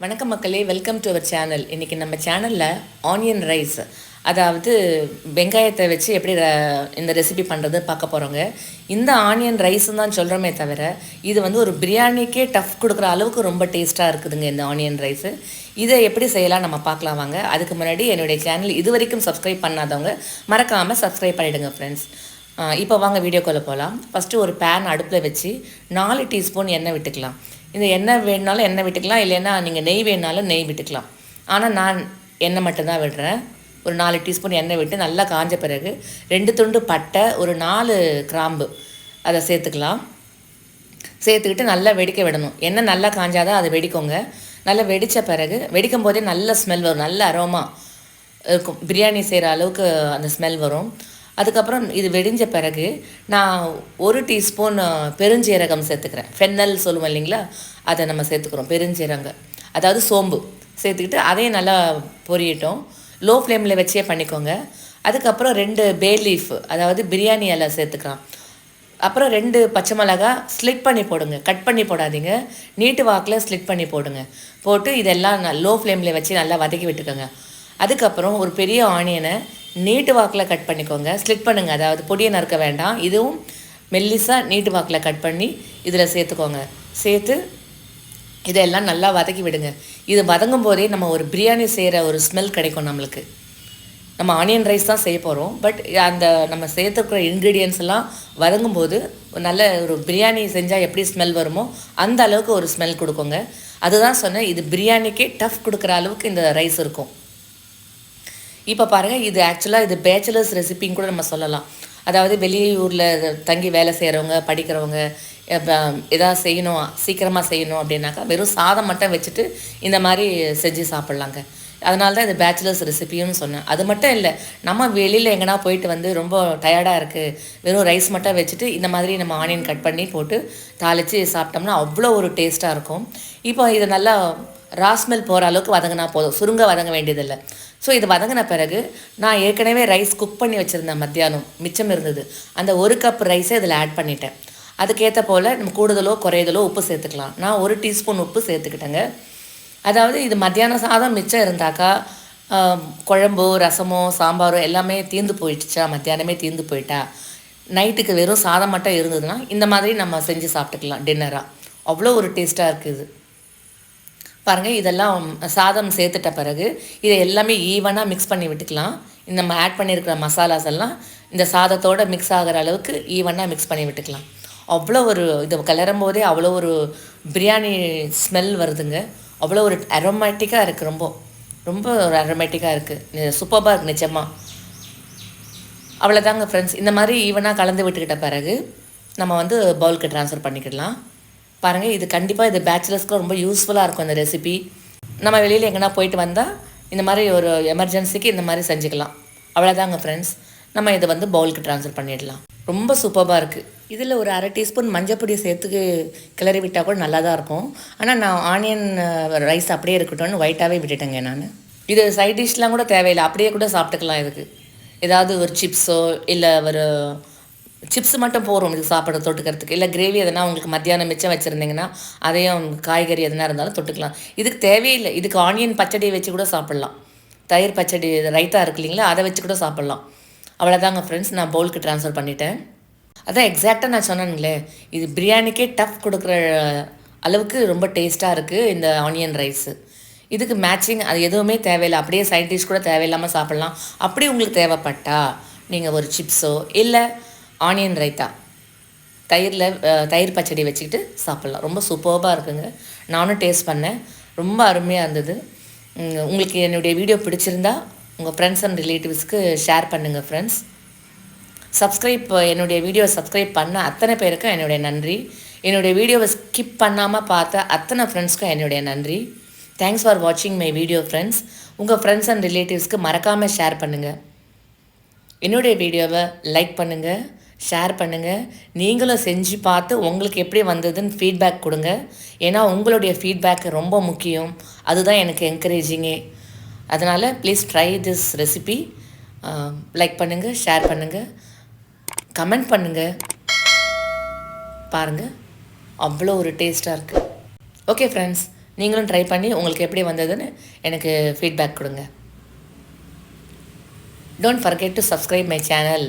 வணக்கம் மக்களே welcome to our channel இன்றைக்கி நம்ம சேனலில் ஆனியன் ரைஸ் அதாவது வெங்காயத்தை வச்சு எப்படி ர- இந்த ரெசிபி பண்ணுறது பார்க்க போகிறோங்க இந்த ஆனியன் ரைஸ்ன்னு தான் சொல்கிறோமே தவிர இது வந்து ஒரு பிரியாணிக்கே டஃப் கொடுக்குற அளவுக்கு ரொம்ப டேஸ்ட்டாக இருக்குதுங்க இந்த ஆனியன் ரைஸு இதை எப்படி செய்யலாம் நம்ம பார்க்கலாம் வாங்க. அதுக்கு முன்னாடி என்னுடைய சேனல் இது வரைக்கும் சப்ஸ்கிரைப் பண்ணாதவங்க மறக்காமல் சப்ஸ்கிரைப் பண்ணிவிடுங்க ஃப்ரெண்ட்ஸ் இப்போ வாங்க வீடியோக்குள்ளே போகலாம் ஃபஸ்ட்டு ஒரு பேன் அடுப்பில் வச்சு நாலு டீஸ்பூன் எண்ணெய் விட்டுக்கலாம். இந்த எண்ணெய் வேணுனாலும் எண்ணெய் விட்டுக்கலாம் இல்லைன்னா நீங்கள் நெய் வேணுனாலும் நெய் விட்டுக்கலாம். ஆனால் நான் எண்ணெய் மட்டும்தான் விடுறேன். ஒரு நாலு டீஸ்பூன் எண்ணெய் விட்டு நல்லா காஞ்ச பிறகு ரெண்டு துண்டு பட்டை ஒரு நாலு கிராம்பு அதை சேர்த்துக்கலாம். சேர்த்துக்கிட்டு நல்லா வெடிக்க விடணும். எண்ணெய் நல்லா காஞ்சாதான் அதை வெடிக்கோங்க. நல்லா வெடித்த பிறகு வெடிக்கும் போதே நல்ல ஸ்மெல் வரும். நல்ல அரோமா இருக்கும். பிரியாணி செய்கிற அளவுக்கு அந்த ஸ்மெல் வரும். அதுக்கப்புறம் இது வெடிஞ்ச பிறகு நான் ஒரு டீஸ்பூன் பெருஞ்சீரகம் சேர்த்துக்கிறேன். ஃபென்னல் சொல்லுவோம் இல்லைங்களா? அதை நம்ம சேர்த்துக்கிறோம் பெருஞ்சீரகம். அதாவது சோம்பு. சேர்த்துக்கிட்டு அதையும் நல்லா பொரியட்டும். லோ ஃப்ளேமில் வச்சே பண்ணிக்கோங்க. அதுக்கப்புறம் ரெண்டு பே லீஃப் அதாவது பிரியாணி எல்லாம் சேர்த்துக்கலாம். அப்புறம் ரெண்டு பச்சை மிளகா ஸ்லிட் பண்ணி போடுங்க. கட் பண்ணி போடாதீங்க. நீட்டு வாக்கில் ஸ்லிட் பண்ணி போடுங்க. போட்டு இதெல்லாம் லோ ஃப்ளேமில் வச்சு நல்லா வதக்கி விட்டுக்கோங்க. அதுக்கப்புறம் ஒரு பெரிய ஆனியனை நீட்டு வாக்கில் கட் பண்ணிக்கோங்க. ஸ்லிட் பண்ணுங்கள் அதாவது பொடியை நறுக்க வேண்டாம். இதுவும் மெல்லிஸாக நீட்டு வாக்கில் கட் பண்ணி இதில் சேர்த்துக்கோங்க. சேர்த்து இதெல்லாம் நல்லா வதக்கி விடுங்க. இது வதங்கும் போதே நம்ம ஒரு பிரியாணி செய்கிற ஒரு ஸ்மெல் கிடைக்கும் நம்மளுக்கு. நம்ம ஆனியன் ரைஸ் தான் செய்ய போகிறோம் பட் அந்த நம்ம சேர்த்துக்கிற இன்க்ரீடியன்ஸ் எல்லாம் வதங்கும் போது நல்ல ஒரு பிரியாணி செஞ்சால் எப்படி ஸ்மெல் வருமோ அந்த அளவுக்கு ஒரு ஸ்மெல் கொடுக்குங்க. அதுதான் சொன்னேன் இது பிரியாணிக்கே டஃப் கொடுக்குற அளவுக்கு இந்த ரைஸ் இருக்கும். இப்போ பாருங்கள் இது ஆக்சுவலாக இது பேச்சுலர்ஸ் ரெசிபின்னு கூட நம்ம சொல்லலாம். அதாவது வெளியூரில் தங்கி வேலை செய்கிறவங்க படிக்கிறவங்க எதாவது செய்யணும் சீக்கிரமாக செய்யணும் அப்படின்னாக்கா வெறும் சாதம் மட்டும் வச்சுட்டு இந்த மாதிரி செஞ்சு சாப்பிட்லாங்க. அதனால தான் இது பேச்சுலர்ஸ் ரெசிபின்னு சொன்னேன். அது மட்டும் இல்லை நம்ம வெளியில் எங்கன்னா போயிட்டு வந்து ரொம்ப டயர்டாக இருக்குது வெறும் ரைஸ் மட்டும் வச்சுட்டு இந்த மாதிரி நம்ம ஆனியன் கட் பண்ணி போட்டு தாளித்து சாப்பிட்டோம்னா அவ்வளோ ஒரு டேஸ்ட்டாக இருக்கும். இப்போ இது நல்லா ராஸ்மெல் போகிற அளவுக்கு வதங்கினா போதும். சுருங்க வதங்க வேண்டியதில்லை. ஸோ இது வதங்கின பிறகு நான் ஏற்கனவே ரைஸ் குக் பண்ணி வச்சுருந்தேன் மத்தியானம் மிச்சம் இருந்தது. அந்த ஒரு கப் ரைஸை இதில் ஆட் பண்ணிட்டேன். அதுக்கேற்ற போல் நம்ம கூடுதலோ குறையுதலோ உப்பு சேர்த்துக்கலாம். நான் ஒரு டீஸ்பூன் உப்பு சேர்த்துக்கிட்டேங்க. அதாவது இது மத்தியான சாதம் மிச்சம் இருந்தாக்கா குழம்போ ரசமோ சாம்பாரோ எல்லாமே தீர்ந்து போயிடுச்சா? மத்தியானமே தீர்ந்து போயிட்டா? நைட்டுக்கு வெறும் சாதம் மட்டும் இருந்ததுன்னா இந்த மாதிரி நம்ம செஞ்சு சாப்பிட்டுக்கலாம் டின்னராக அவ்வளோ ஒரு டேஸ்ட்டாக இருக்குது பாருங்கள் இதெல்லாம் சாதம் சேர்த்துட்ட பிறகு இதை எல்லாமே ஈவனாக மிக்ஸ் பண்ணி விட்டுக்கலாம். இந்த நம்ம ஆட் பண்ணியிருக்கிற மசாலாஸ் எல்லாம் இந்த சாதத்தோட மிக்ஸ் ஆகிற அளவுக்கு ஈவனாக மிக்ஸ் பண்ணி விட்டுக்கலாம். அவ்வளோ ஒரு இது கிளறும் போதே அவ்வளோ ஒரு பிரியாணி ஸ்மெல் வருதுங்க. அவ்வளோ ஒரு அரோமேட்டிக்காக இருக்குது ரொம்ப. ரொம்ப ஒரு அரோமேட்டிக்காக இருக்குது சூப்பராக இருக்குது நிஜமாக அவ்வளோதாங்க ஃப்ரெண்ட்ஸ் இந்த மாதிரி ஈவனாக கலந்து விட்டுக்கிட்ட பிறகு நம்ம வந்து பவுலுக்கு ட்ரான்ஸ்ஃபர் பண்ணிக்கிடலாம். பாருங்கள் இது கண்டிப்பாக இது பேச்சுலர்ஸ்க்கு ரொம்ப யூஸ்ஃபுல்லாக இருக்கும் இந்த ரெசிபி நம்ம வெளியில் எங்கன்னா போயிட்டு வந்தால் இந்த மாதிரி ஒரு எமர்ஜென்சிக்கு இந்த மாதிரி செஞ்சுக்கலாம். அவ்வளோதாங்க ஃப்ரெண்ட்ஸ் நம்ம இதை வந்து பவுலுக்கு ட்ரான்ஸ்ஃபர் பண்ணிடலாம். ரொம்ப சூப்பராக இருக்குது இதில் ஒரு அரை டீஸ்பூன் மஞ்சப்பொடி சேர்த்து கிளறி விட்டால் கூட நல்லா தான் இருக்கும். ஆனால் நான் ஆனியன் ரைஸ் அப்படியே இருக்கட்டும்னு ஒயிட்டாகவே விட்டுட்டேங்க நான். இது சைட் டிஷ்லாம் கூட தேவையில்லை. அப்படியே கூட சாப்பிட்டுக்கலாம் இதுக்கு. ஏதாவது ஒரு சிப்ஸோ இல்லை ஒரு சிப்ஸ் மட்டும் போகிறோம் இது சாப்பிட தொட்டுக்கிறதுக்கு. இல்லை கிரேவி எதனா உங்களுக்கு மத்தியானம் மிச்சம் வச்சுருந்தீங்கன்னா அதையும் காய்கறி எதனா இருந்தாலும் தொட்டுக்கலாம். இதுக்கு தேவையில்லை. இதுக்கு ஆனியன் பச்சடியை வச்சு கூட சாப்பிட்லாம். தயிர் பச்சடி ரைத்தா இருக்கு இல்லைங்களா அதை வச்சு கூட சாப்பிட்லாம். அவ்வளோதாங்க ஃப்ரெண்ட்ஸ் நான் பவுலுக்கு ட்ரான்ஸ்ஃபர் பண்ணிட்டேன். அதான் எக்ஸாக்டாக நான் சொன்னேனுங்களே இது பிரியாணிக்கே டஃப் கொடுக்குற அளவுக்கு ரொம்ப டேஸ்ட்டாக இருக்குது இந்த ஆனியன் ரைஸு இதுக்கு மேட்சிங் அது எதுவுமே தேவையில்லை. அப்படியே சைட் டிஷ் கூட தேவையில்லாமல் சாப்பிட்லாம். அப்படி உங்களுக்கு தேவைப்பட்டா நீங்கள் ஒரு சிப்ஸோ இல்லை ஆனியன் ரைத்தா. தயிரில் தயிர் பச்சடி வச்சுக்கிட்டு சாப்பிட்லாம். ரொம்ப சூப்பர்பாக இருக்குங்க. நானும் டேஸ்ட் பண்ணேன். ரொம்ப அருமையாக இருந்தது. உங்களுக்கு என்னுடைய வீடியோ பிடிச்சிருந்தா உங்கள் ஃப்ரெண்ட்ஸ் அண்ட் ரிலேட்டிவ்ஸ்க்கு ஷேர் பண்ணுங்கள் ஃப்ரெண்ட்ஸ் சப்ஸ்கிரைப் என்னுடைய வீடியோ சப்ஸ்கிரைப் பண்ண அத்தனை பேருக்கும் என்னுடைய நன்றி. என்னுடைய வீடியோவை ஸ்கிப் பண்ணாமல் பார்த்த அத்தனை ஃப்ரெண்ட்ஸ்க்கும் என்னுடைய நன்றி. தேங்க்ஸ் ஃபார் வாட்சிங் மை வீடியோ ஃப்ரெண்ட்ஸ் உங்கள் ஃப்ரெண்ட்ஸ் அண்ட் ரிலேட்டிவ்ஸ்க்கு மறக்காமல் ஷேர் பண்ணுங்கள் என்னுடைய வீடியோவை லைக் பண்ணுங்கள் ஷேர் பண்ணுங்கள் நீங்களும் செஞ்சு பார்த்து உங்களுக்கு எப்படி வந்ததுன்னு ஃபீட்பேக் கொடுங்க. ஏன்னா உங்களுடைய ஃபீட்பேக் ரொம்ப முக்கியம். அதுதான் எனக்கு என்கரேஜிங்கே அதனால் please try this recipe like பண்ணுங்கள் ஷேர் பண்ணுங்கள் கமெண்ட் பண்ணுங்கள் பாருங்கள் அவ்வளோ ஒரு டேஸ்ட்டாக இருக்குது ஓகே ஃப்ரெண்ட்ஸ் நீங்களும் ட்ரை பண்ணி உங்களுக்கு எப்படி வந்ததுன்னு எனக்கு ஃபீட்பேக் கொடுங்க. Don't forget to subscribe my channel